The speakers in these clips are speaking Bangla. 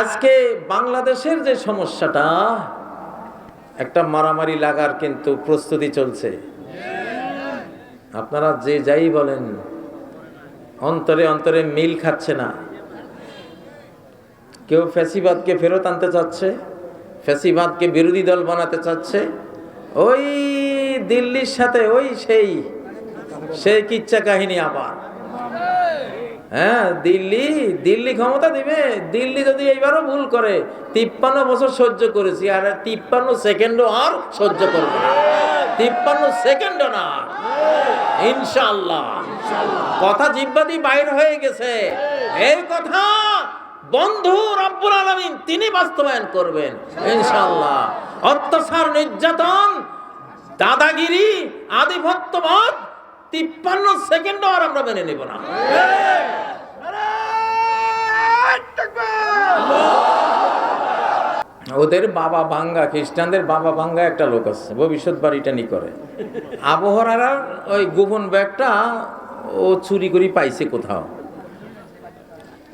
আজকে বাংলাদেশের যে সমস্যাটা, একটা মারামারি লাগার কিন্তু প্রস্তুতি চলছে। আপনারা যে যাই বলেন, অন্তরে অন্তরে মিল খাচ্ছে না। কেউ ফ্যাসিবাদকে ফেরত আনতে চাচ্ছে, ফ্যাসিবাদকে বিরোধী দল বানাতে চাচ্ছে, ওই দিল্লির সাথে ওই সেই সেই কিচ্ছা কাহিনী আবার। হ্যাঁ দিল্লি দিল্লি ক্ষমতা দিবে। দিল্লি যদি এইবারও ভুল করে, তিপ্পান্ন বছর সহ্য করেছি, আর তিপ্পান্ন সেকেন্ডও আর সহ্য করবে। তিপ্পান্ন সেকেন্ডও না। ইনশাল্লাহ কথা জিব্বাদি বাইর হয়ে গেছে। এই কথা বন্ধু রব্বুল আলামিন তিনি বাস্তবায়ন করবেন ইনশাল্লাহ অত্যাচার, নির্যাতন, দাদাগিরি, আধিপত্যবাদ তিপ্পান্ন সেকেন্ডও আর আমরা মেনে নেব না। ওদের বাবা ভাঙ্গা, খ্রিস্টানদের বাবা ভাঙ্গা একটা লোক আছে, ভবিষ্যৎ বাড়িটা নি করে। আবহাওয়ার ওই গোপন ব্যাগটা ও চুরি করে পাইছে কোথাও।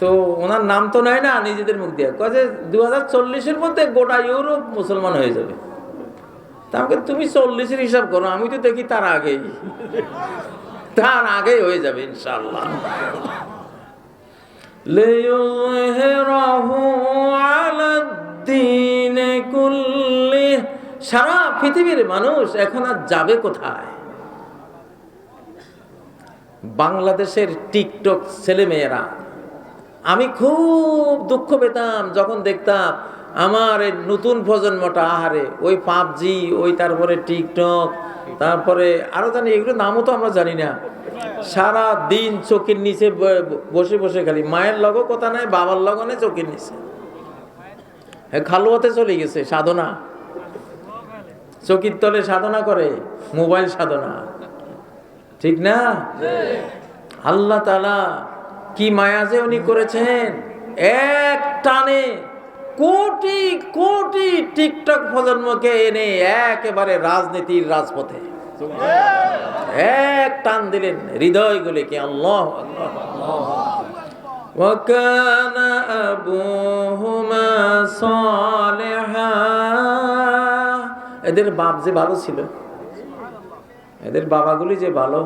তো ওনার নাম তো নেয় না, নিজেদের মুখ দিয়ে। যে দু হাজার চল্লিশের মধ্যে গোটা ইউরোপ মুসলমান হয়ে যাবে। আমাকে তুমি চল্লিশের হিসাব করো, আমি তো দেখি তার আগেই। তার আগেই হয়ে যাবে ইনশাল্লাহ। সারা পৃথিবীর মানুষ এখন আর যাবে কোথায়? বাংলাদেশের টিকটক ছেলেমেয়েরা। আমি খুব দুঃখ পেতাম যখন দেখতাম আমার নতুন প্রজন্মটা, আহারে, ওই পাবজি, ওই তারপরে টিকটক, তারপরে আরও জানি, এগুলো নামও তো আমরা জানি না। সারা দিন চোখের নিচে বসে বসে খালি। মায়ের লগও কথা নাই, বাবার লগও নেই, চোখের নিচে। খালুয়াতে চলে গেছে, সাধনা। চকির তলে সাধনা করে, মোবাইল সাধনা। ঠিক না? আল্লাহ তালা কি মায়া যে উনি করেছেন, এক টানে কোটি কোটি টিকটক প্রজন্মকে এনে একেবারে রাজনীতির রাজপথে এক টান দিলেন হৃদয়গুলিকে আল্লাহ وكان أبوهما صالحا এদের বাপ যে ভালো ছিল এদের বাবাগুলি যে ভালো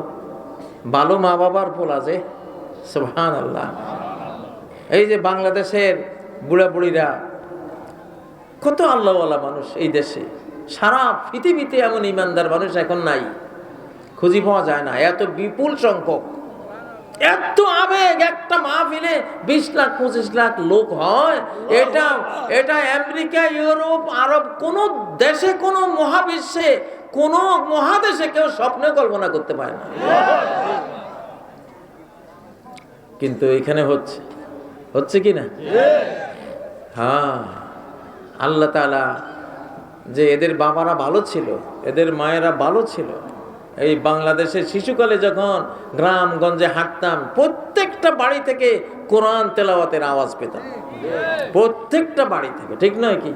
ভালো মা বাবার পোলা যে সুবহান আল্লাহ এই যে বাংলাদেশের বুড়া বুড়িরা কত আল্লাহওয়ালা মানুষ এই দেশে? সারা পৃথিবীতে এমন ইমানদার মানুষ এখন নাই। খুঁজি পাওয়া যায় না। এত বিপুল সংখ্যক। এত আবেগ, একটা মাহফিলে বিশ লাখ, পঁচিশ লাখ লোক হয়। এটা এটা আমেরিকা, ইউরোপ, আরব, কোন দেশে, কোন মহাবিশ্বে, কোন মহাদেশে কেউ স্বপ্নে কল্পনা করতে পারে না। কিন্তু এখানে হচ্ছে। হচ্ছে কি না? হ্যাঁ। আল্লাহ তালা যে এদের বাবারা ভালো ছিল, এদের মায়েরা ভালো ছিল। এই বাংলাদেশের শিশুকালে যখন গ্রামগঞ্জে হাঁটতাম, প্রত্যেকটা বাড়ি থেকে কোরআন তেলাওয়াতের আওয়াজ পেতাম। প্রত্যেকটা বাড়ি থেকে, ঠিক নয় কি?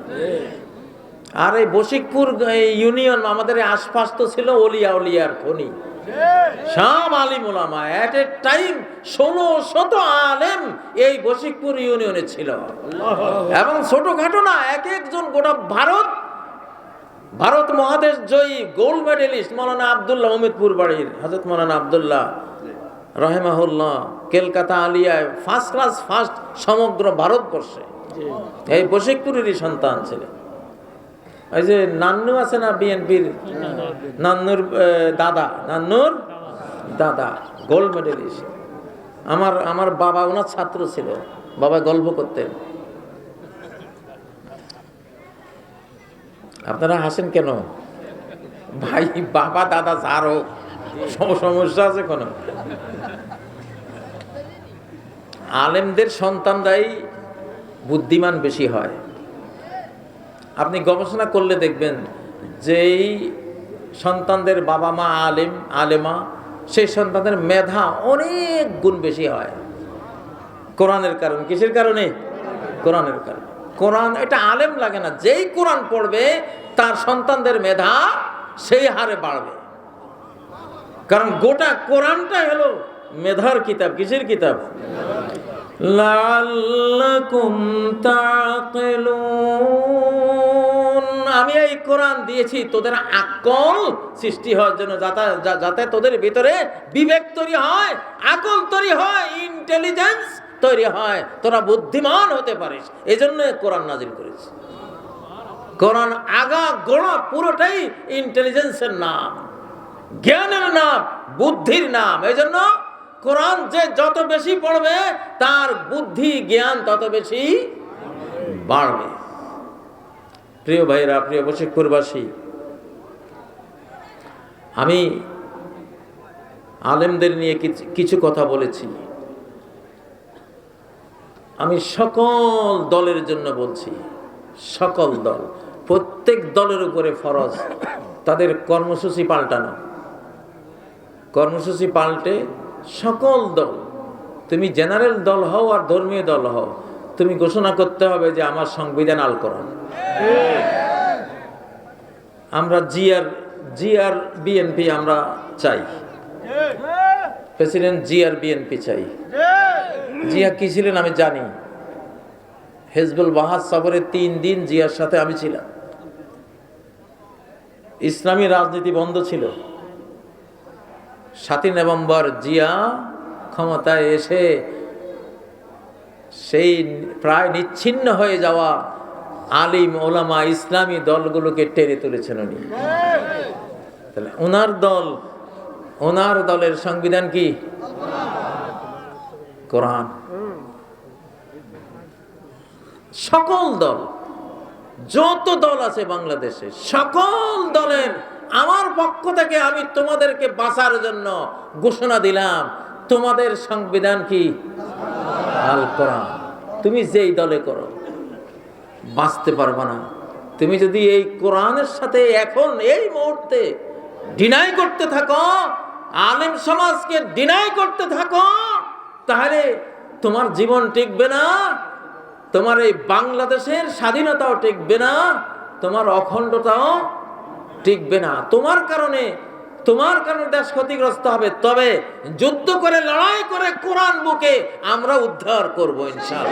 আর এই বশিকপুর, এই ইউনিয়ন, আমাদের আশপাশ তো ছিল অলিয়া, অলিয়ার খনি। সব আলিম এ টাইম শত আলেম এই বশিকপুর ছিল। এবং ছোটখাটো না, এক একজন গোটা ভারত ভারত মহাদেশ জয়ী গোল্ড মেডেলিস্ট আবদুল্লাহ অমিতপুর বাড়ির কলকাতা আলিয়ায় ফার্স্ট ক্লাস ফার্স্ট সমগ্র ভারতবর্ষে। এই বশিকপুরেরই সন্তান ছিলেন। এই যে নান্নু আছে না বিএনপির? নান্নুর দাদা। নান্নুর? দাদা। Gold medallist. আমার আমার বাবা ওনার ছাত্র ছিল। বাবা গল্প করতেন। আপনারা হাসেন কেন? ভাই, বাবা, দাদা যার হোক সম- সমস্যা আছে কোনো? আলেমদের সন্তানরাই বুদ্ধিমান বেশি হয়। আপনি গবেষণা করলে দেখবেন যেই সন্তানদের বাবা মা আলেম, আলেমা, সেই সন্তানদের মেধা অনেক গুণ বেশি হয়। কোরআনের কারণে, কিসের কারণে? কোরআনের কারণে। কোরআন, এটা আলেম লাগে না, যেই কোরআন পড়বে, তার সন্তানদের মেধা সেই হারে বাড়বে। কারণ গোটা কোরআনটাই হলো মেধার কিতাব, কিসের কিতাব? আমি এই কোরআন দিয়েছি, তোদের আকল সৃষ্টি হওয়ার জন্য, যাতে তোদের ভিতরে বিবেক তৈরি হয়, আকল তৈরি হয় ইন্টেলিজেন্স তৈরি হয়, তোরা বুদ্ধিমান হতে পারিস। এই জন্য কোরআন নাজিল করেছি। কোরআন আগা গোড়া পুরোটাই ইন্টেলিজেন্সের নাম, জ্ঞানের নাম, বুদ্ধির নাম এই জন্য কোরআন যে যত বেশি পড়বে, তার বুদ্ধি, জ্ঞান তত বেশি বাড়বে। প্রিয় ভাইরা প্রিয় বশিকপুরবাসী আমি আলেমদের নিয়ে কিছু- কিছু কথা বলেছি। আমি সকল দলের জন্য বলছি, সকল দল, প্রত্যেক দলের উপরে ফরজ, তাদের কর্মসূচি পাল্টানো। কর্মসূচি পাল্টে সকল দল, তুমি জেনারেল দল হও আর ধর্মীয় দল হও, তুমি ঘোষণা করতে হবে যে আমার সংবিধান আল করান আমরা জিআর জিআর বিএনপি আমরা চাই। প্রেসিডেন্ট জিআর বিএনপি চাই। জিয়া কি ছিলেন আমি জানি। হেজবুল বাহাদ সফরে তিন দিন জিয়ার সাথে আমি ছিলাম। ইসলামী রাজনীতি বন্ধ ছিল। সাতই নভেম্বর জিয়া ক্ষমতায় এসে সেই প্রায় নিচ্ছিন্ন হয়ে যাওয়া আলিম ওলামা ইসলামী দলগুলোকে টেনে তুলেছেন উনি। তাহলে ওনার দল ওনার দলের সংবিধান কি? কোরআন। সকল দল, যত দল আছে বাংলাদেশে, সকল দলের আমার পক্ষ থেকে আমি তোমাদেরকে বাঁচার জন্য ঘোষণা দিলাম। তোমাদের সংবিধান কি? আল কোরআন। তুমি যেই দলে করো, বাঁচতে পারবে না। তুমি যদি এই কোরআনের সাথে এখন এই মুহূর্তে ডিনাই করতে থাকো, আলেম সমাজকে ডিনাই করতে থাকো, তাহলে তোমার জীবন টিকবে না, তোমার এই বাংলাদেশের স্বাধীনতাও টিকবে না, তোমার অখণ্ডতাও টিকবে না। তোমার কারণে তোমার কারণে দেশ ক্ষতিগ্রস্ত হবে। তবে যুদ্ধ করে, লড়াই করে কোরআন বুকে আমরা উদ্ধার করব ইনশাল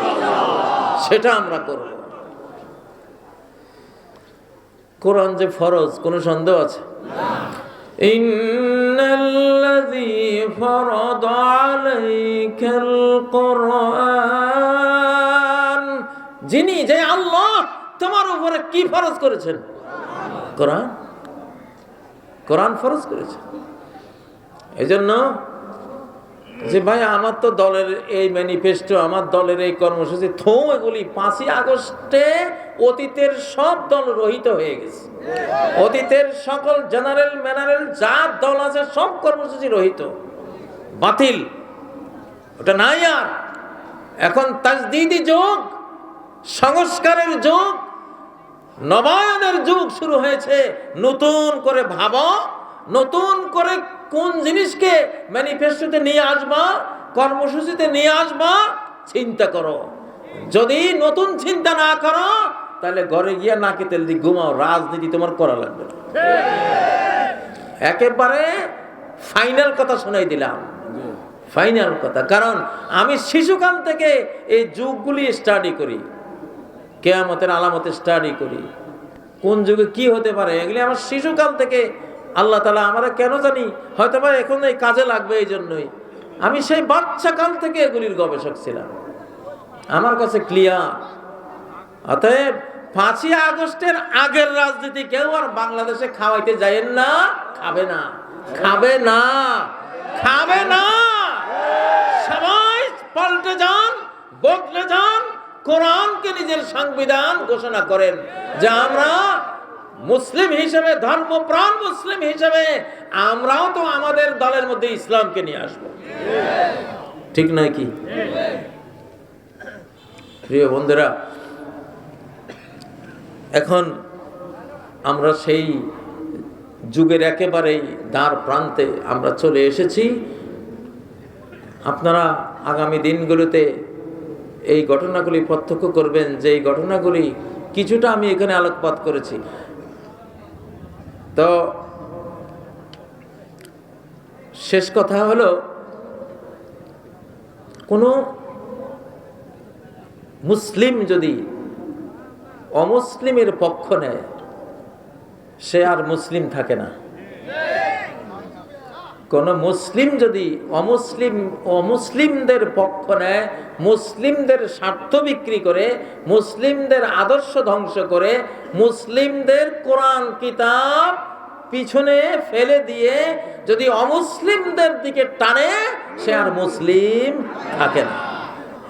সেটা আমরা করব। কোরআন যে ফরজ, কোন সন্দেহ আছে? যিনি, যে আল্লাহ তোমার উপরে কি ফরজ করেছেন? কোরআন? কোরআন ফরজ করেছে। এই জন্য যে ভাই, আমার তো দলের এই ম্যানিফেস্টো আমার দলের এই কর্মসূচি, থৌ, এগুলি পাঁচই আগস্টে অতীতের সব দল রহিত হয়ে গেছে। অতীতের সকল জেনারেল ম্যানারেল যা দল আছে, সব কর্মসূচি রহিত। বাতিল। ওটা নাই আর। এখন তাজদিদি যোগ, সংস্কারের যুগ নবায়নের যুগ শুরু হয়েছে। নতুন করে ভাবো নতুন করে কোন জিনিসকে ম্যানিফেস্টোতে নিয়ে আসবা কর্মসূচিতে নিয়ে আসবা চিন্তা করো। যদি নতুন চিন্তা না করো তাহলে ঘরে গিয়া নাকে তেল দিয়ে ঘুমাও রাজনীতি তোমার করা লাগবে একেবারে ফাইনাল কথা শোনাই দিলাম। ফাইনাল কথা কারণ আমি শিশুকাল থেকে এই যুগগুলি স্টাডি করি। কেয়ামতের আলামতে স্টাডি করি। কোন যুগে কি হতে পারে? এগুলি আমার শিশুকাল থেকে আল্লাহ তালা আমরা কেন জানি? হয়তো বা এখন এই কাজে লাগবে এই জন্যই আমি সেই বাচ্চা কাল থেকে এগুলির গবেষক ছিলাম। আমার কাছে ক্লিয়ার অতএব পাঁচই আগস্টের আগের রাজনীতি কেউ আর বাংলাদেশে খাওয়াইতে যায়েন না, খাবে না। খাবে না। খাবে না। সবাই পাল্টে যান, বদলে যান। কোরআনকে নিজের সংবিধান ঘোষণা করেন যে আমরা মুসলিম হিসেবে, ধর্মপ্রাণ মুসলিম হিসেবে, আমরাও তো আমাদের দলের মধ্যে ইসলামকে নিয়ে আসব। ঠিক নয় কি? প্রিয় বন্ধুরা, এখন আমরা সেই যুগের একেবারেই দ্বার প্রান্তে আমরা চলে এসেছি। আপনারা আগামী দিনগুলোতে এই ঘটনাগুলি প্রত্যক্ষ করবেন যে এই ঘটনাগুলি কিছুটা আমি এখানে আলোকপাত করেছি। তো শেষ কথা হলো, কোনো মুসলিম যদি অমুসলিমের পক্ষ নেয়, সে আর মুসলিম থাকে না। কোন মুসলিম যদি অমুসলিম, অমুসলিমদের পক্ষ নেয়, মুসলিমদের স্বার্থ বিক্রি করে, মুসলিমদের আদর্শ ধ্বংস করে, মুসলিমদের কোরআন কিতাব পিছনে ফেলে দিয়ে যদি অমুসলিমদের দিকে টানে, সে আর মুসলিম থাকে না।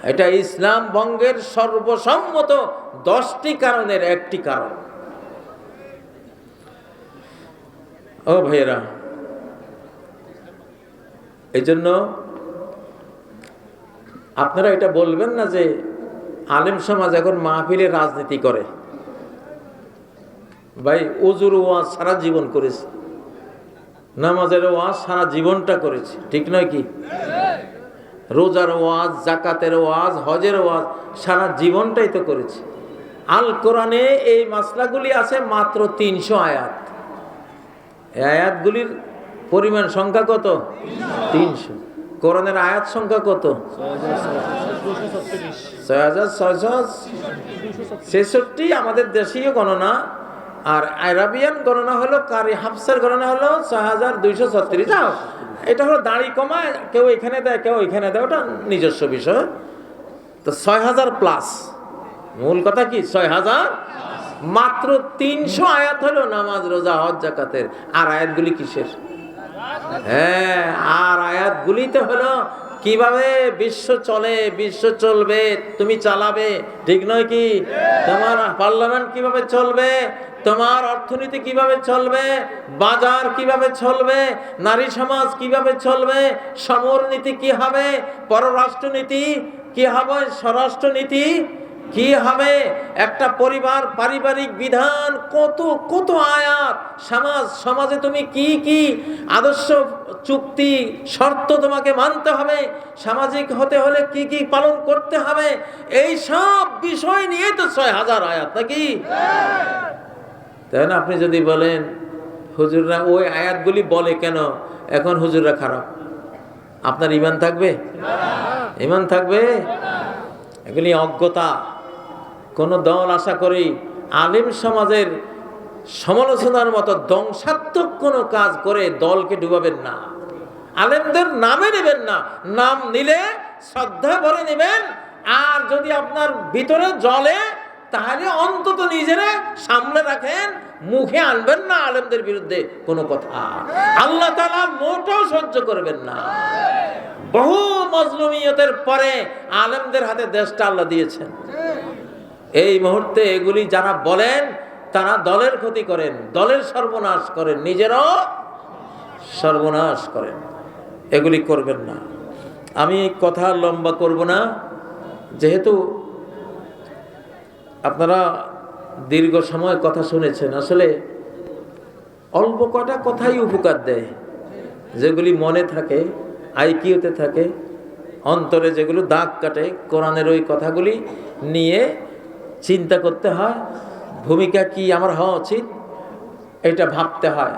এটা ইসলাম বঙ্গের সর্বসম্মত দশটি কারণের একটি কারণ। ও ভাইয়েরা এই জন্য আপনারা এটা বলবেন না যে আলেম সমাজ এখন মাহফিলে রাজনীতি করে। ভাই ওজুর ওয়াজ সারা জীবন করেছে। নামাজের ওয়াজ সারা জীবনটা করেছে। ঠিক নয় কি? রোজার ওয়াজ, জাকাতের ওয়াজ, হজের ওয়াজ সারা জীবনটাই তো করেছে। আল কোরআনে এই মাসলাগুলি আছে মাত্র তিনশো আয়াত। আয়াতগুলির পরিমাণ সংখ্যা কত? তিনশো। কোরআনের আয়াত সংখ্যা কত? ছয় হাজার ছেষট্টি আমাদের দেশীয় গণনা, আর আরাবিয়ান গণনা হলো, কারি হাফসার গণনা হলো ছয় হাজার দুইশো ছত্রিশ। এটা হলো দাড়ি কমা কেউ এখানে দেয়, কেউ এখানে দেয়, ওটা নিজস্ব বিষয়। তো ছয় হাজার প্লাস। মূল কথা কি? ছয় হাজার। মাত্র তিনশো আয়াত হলো নামাজ, রোজা, হজ, জাকাতের। আর আয়াতগুলি কিসের? হ্যাঁ আর আয়াতগুলিতে হলো, কীভাবে বিশ্ব চলে, বিশ্ব চলবে, তুমি চালাবে, ঠিক নয় কি? তোমার পার্লামেন্ট কীভাবে চলবে, তোমার অর্থনীতি কীভাবে চলবে, বাজার কীভাবে চলবে, নারী সমাজ কীভাবে চলবে সমরনীতি কি হবে পররাষ্ট্রনীতি কি হবে স্বরাষ্ট্রনীতি কি হবে? একটা পরিবার, পারিবারিক বিধান, কত কত আয়াত? সমাজ, সমাজে তুমি কি কি আদর্শ, চুক্তি, শর্ত তোমাকে মানতে হবে? সামাজিক হতে হলে কি কি পালন করতে হবে? এই সব বিষয় নিয়ে তো ছয় হাজার আয়াত, নাকি? তাই না? আপনি যদি বলেন, হুজুররা ওই আয়াতগুলি বলে কেন? এখন হুজুররা খারাপ। আপনার ইমান থাকবে? ইমান থাকবে? এগুলি অজ্ঞতা। কোন দল আশা করি আলিম সমাজের সমালোচনার মতো ধ্বংসাত্মক কোনো কাজ করে দলকে ডুবাবেন না। আলেমদের নামে নেবেন না। নাম নিলে শ্রদ্ধা ভরে নেবেন। আর যদি আপনার ভিতরে জলে তাহলে অন্তত নিজেরা সামনে রাখেন। মুখে আনবেন না আলেমদের বিরুদ্ধে কোনো কথা। আল্লাহ তালা মোটেও সহ্য করবেন না। বহু মজলুমিয়তের পরে আলেমদের হাতে দেশটা আল্লাহ দিয়েছেন। এই মুহূর্তে এগুলি যারা বলেন, তারা দলের ক্ষতি করেন, দলের সর্বনাশ করেন, নিজেরও সর্বনাশ করেন। এগুলি করবেন না। আমি কথা লম্বা করব না, যেহেতু আপনারা দীর্ঘ সময় কথা শুনেছেন, আসলে অল্প কটা কথাই উপকার দেয়। যেগুলি মনে থাকে, আইকিউতে থাকে, অন্তরে যেগুলো দাগ কাটে, কোরআনের ওই কথাগুলি নিয়ে চিন্তা করতে হয় ভূমিকা কি আমার হওয়া উচিত? এটা ভাবতে হয়।